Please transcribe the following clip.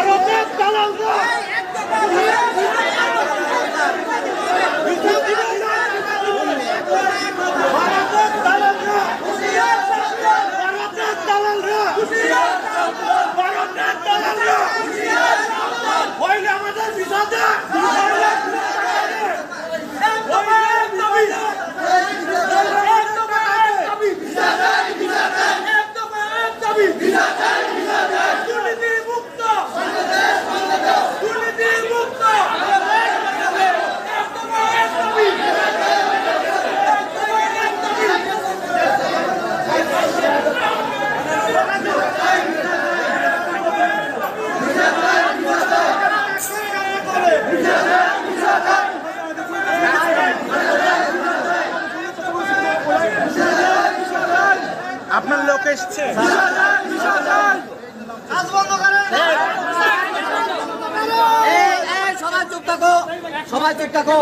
অবস্থা রাস্তা আপনার লোক এসছে? সবাই চুপ থাকো। সবাই চুপ থাকো।